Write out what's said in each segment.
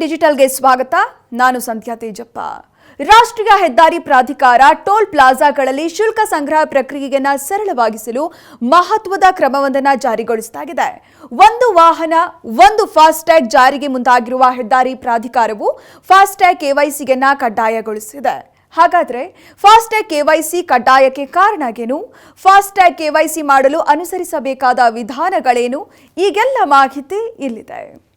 ಡಿಜಿಟಲ್ಗೆ ಸ್ವಾಗತ. ನಾನು ಸಂಧ್ಯಾ ತೇಜಪ್ಪ. ರಾಷ್ಟ್ರೀಯ ಹೆದ್ದಾರಿ ಪ್ರಾಧಿಕಾರ ಟೋಲ್ ಪ್ಲಾಜಾಗಳಲ್ಲಿ ಶುಲ್ಕ ಸಂಗ್ರಹ ಪ್ರಕ್ರಿಯೆಯನ್ನು ಸರಳವಾಗಿಸಲು ಮಹತ್ವದ ಕ್ರಮವೊಂದನ್ನು ಜಾರಿಗೊಳಿಸಲಾಗಿದೆ ಒಂದು ವಾಹನ, ಒಂದು ಫಾಸ್ಟ್ಯಾಗ್ ಜಾರಿಗೆ ಮುಂದಾಗಿರುವ ಹೆದ್ದಾರಿ ಪ್ರಾಧಿಕಾರವು ಫಾಸ್ಟ್ಯಾಗ್ ಕೆವೈಸಿಯನ್ನು ಕಡ್ಡಾಯಗೊಳಿಸಿದೆ. ಹಾಗಾದರೆ ಫಾಸ್ಟ್ಯಾಗ್ ಕೆವೈಸಿ ಕಡ್ಡಾಯಕ್ಕೆ ಕಾರಣ ಏನು? ಫಾಸ್ಟ್ಯಾಗ್ ಕೆವೈಸಿ ಮಾಡಲು ಅನುಸರಿಸಬೇಕಾದ ವಿಧಾನಗಳೇನು? ಈಗೆಲ್ಲ ಮಾಹಿತಿ ಇಲ್ಲಿದೆ.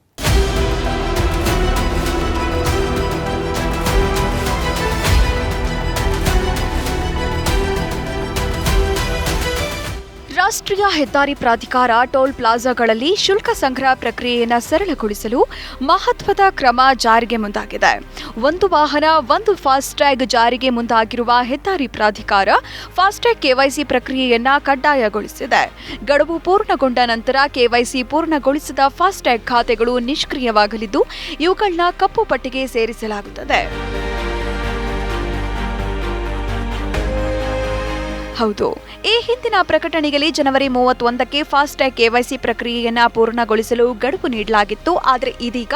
ರಾಷ್ಟ್ರೀಯ ಹೆದ್ದಾರಿ ಪ್ರಾಧಿಕಾರ ಟೋಲ್ ಪ್ಲಾಜಾಗಳಲ್ಲಿ ಶುಲ್ಕ ಸಂಗ್ರಹ ಪ್ರಕ್ರಿಯೆಯನ್ನು ಸರಳಗೊಳಿಸಲು ಮಹತ್ವದ ಕ್ರಮ ಜಾರಿಗೆ ಮುಂದಾಗಿದೆ. ಒಂದು ವಾಹನ, ಒಂದು ಫಾಸ್ಟ್ಯಾಗ್ ಜಾರಿಗೆ ಮುಂದಾಗಿರುವ ಹೆದ್ದಾರಿ ಪ್ರಾಧಿಕಾರ ಫಾಸ್ಟ್ಯಾಗ್ ಕೆವೈಸಿ ಪ್ರಕ್ರಿಯೆಯನ್ನು ಕಡ್ಡಾಯಗೊಳಿಸಿದೆ. ಗಡುವು ಪೂರ್ಣಗೊಂಡ ನಂತರ ಕೆವೈಸಿ ಪೂರ್ಣಗೊಳಿಸಿದ ಫಾಸ್ಟ್ಯಾಗ್ ಖಾತೆಗಳು ನಿಷ್ಕ್ರಿಯವಾಗಲಿದ್ದು ಇವುಗಳನ್ನ ಕಪ್ಪು ಪಟ್ಟಿಗೆ ಸೇರಿಸಲಾಗುತ್ತದೆ. ಹೌದು. ಈ ಹಿಂದಿನ ಪ್ರಕಟಣೆಯಲ್ಲಿ ಜನವರಿ ಮೂವತ್ತೊಂದಕ್ಕೆ ಫಾಸ್ಟ್ಯಾಗ್ ಕೆವೈಸಿ ಪ್ರಕ್ರಿಯೆಯನ್ನು ಪೂರ್ಣಗೊಳಿಸಲು ಗಡುವು ನೀಡಲಾಗಿತ್ತು. ಆದರೆ ಇದೀಗ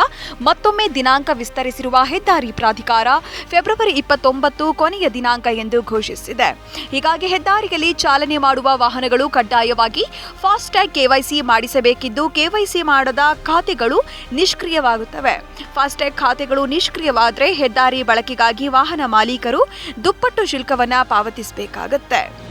ಮತ್ತೊಮ್ಮೆ ದಿನಾಂಕ ವಿಸ್ತರಿಸಿರುವ ಹೆದ್ದಾರಿ ಪ್ರಾಧಿಕಾರ ಫೆಬ್ರವರಿ ಇಪ್ಪತ್ತೊಂಬತ್ತು ಕೊನೆಯ ದಿನಾಂಕ ಎಂದು ಘೋಷಿಸಿದೆ. ಹೀಗಾಗಿ ಹೆದ್ದಾರಿಯಲ್ಲಿ ಚಾಲನೆ ಮಾಡುವ ವಾಹನಗಳು ಕಡ್ಡಾಯವಾಗಿ ಫಾಸ್ಟ್ಯಾಗ್ ಕೆವೈಸಿ ಮಾಡಿಸಬೇಕಿದ್ದು ಕೆವೈಸಿ ಮಾಡದ ಖಾತೆಗಳು ನಿಷ್ಕ್ರಿಯವಾಗುತ್ತವೆ. ಫಾಸ್ಟ್ಯಾಗ್ ಖಾತೆಗಳು ನಿಷ್ಕ್ರಿಯವಾದರೆ ಹೆದ್ದಾರಿ ಬಳಕೆಗಾಗಿ ವಾಹನ ಮಾಲೀಕರು ದುಪ್ಪಟ್ಟು ಶುಲ್ಕವನ್ನು ಪಾವತಿಸಬೇಕಾಗತ್ತೆ.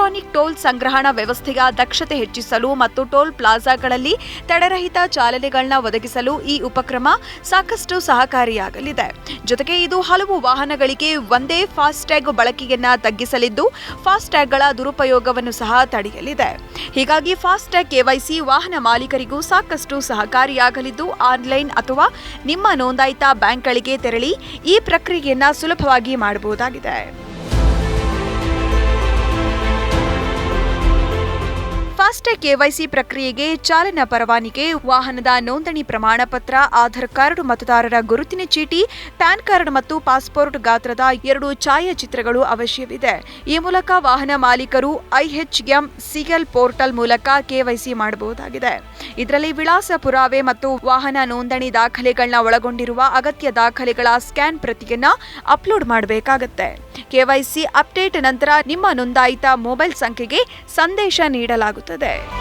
ಎಲೆಕ್ಟ್ರಾನಿಕ್ ಟೋಲ್ ಸಂಗ್ರಹಣಾ ವ್ಯವಸ್ಥೆಯ ದಕ್ಷತೆ ಹೆಚ್ಚಿಸಲು ಮತ್ತು ಟೋಲ್ ಪ್ಲಾಜಾಗಳಲ್ಲಿ ತಡೆರಹಿತ ಚಾಲನೆಗಳನ್ನ ಒದಗಿಸಲು ಈ ಉಪಕ್ರಮ ಸಾಕಷ್ಟು ಸಹಕಾರಿಯಾಗಲಿದೆ. ಜೊತೆಗೆ ಇದು ಹಲವು ವಾಹನಗಳಿಗೆ ಒಂದೇ ಫಾಸ್ಟ್ಯಾಗ್ ಬಳಕೆಯನ್ನ ತಗ್ಗಿಸಲಿದ್ದು, ಫಾಸ್ಟ್ಯಾಗ್ಗಳ ದುರುಪಯೋಗವನ್ನು ಸಹ ತಡೆಯಲಿದೆ. ಹೀಗಾಗಿ ಫಾಸ್ಟ್ಯಾಗ್ ಕೆವೈಸಿ ವಾಹನ ಮಾಲೀಕರಿಗೂ ಸಾಕಷ್ಟು ಸಹಕಾರಿಯಾಗಲಿದ್ದು, ಆನ್ಲೈನ್ ಅಥವಾ ನಿಮ್ಮ ನೋಂದಾಯಿತ ಬ್ಯಾಂಕ್ಗಳಿಗೆ ತೆರಳಿ ಈ ಪ್ರಕ್ರಿಯೆಯನ್ನು ಸುಲಭವಾಗಿ ಮಾಡಬಹುದಾಗಿದೆ. ಫಾಸ್ಟ್ಯಾಗ್ ಕೆವೈಸಿ ಪ್ರಕ್ರಿಯೆಗೆ ಚಾಲನಾ ಪರವಾನಿಗೆ ವಾಹನದ ನೋಂದಣಿ ಪ್ರಮಾಣ ಪತ್ರ ಆಧಾರ್ ಕಾರ್ಡ್ ಮತದಾರರ ಗುರುತಿನ ಚೀಟಿ, ಪ್ಯಾನ್ ಕಾರ್ಡ್ ಮತ್ತು ಪಾಸ್ಪೋರ್ಟ್ ಗಾತ್ರದ ಎರಡು ಛಾಯಾಚಿತ್ರಗಳು ಅವಶ್ಯವಿದೆ. ಈ ಮೂಲಕ ವಾಹನ ಮಾಲೀಕರು ಐಎಚ್ಎಂ ಸಿಎಲ್ ಪೋರ್ಟಲ್ ಮೂಲಕ ಕೆವೈಸಿ ಮಾಡಬಹುದಾಗಿದೆ. ಇದರಲ್ಲಿ ವಿಳಾಸ, ಪುರಾವೆ ಮತ್ತು ವಾಹನ ನೋಂದಣಿ ದಾಖಲೆಗಳನ್ನ ಒಳಗೊಂಡಿರುವ ಅಗತ್ಯ ದಾಖಲೆಗಳ ಸ್ಕ್ಯಾನ್ ಪ್ರತಿಯನ್ನ ಅಪ್ಲೋಡ್ ಮಾಡಬೇಕಾಗತ್ತೆ. ಕೆವೈಸಿ ಅಪ್ಡೇಟ್ ನಂತರ ನಿಮ್ಮ ನೋಂದಾಯಿತ ಮೊಬೈಲ್ ಸಂಖ್ಯೆಗೆ ಸಂದೇಶ ನೀಡಲಾಗುತ್ತದೆ.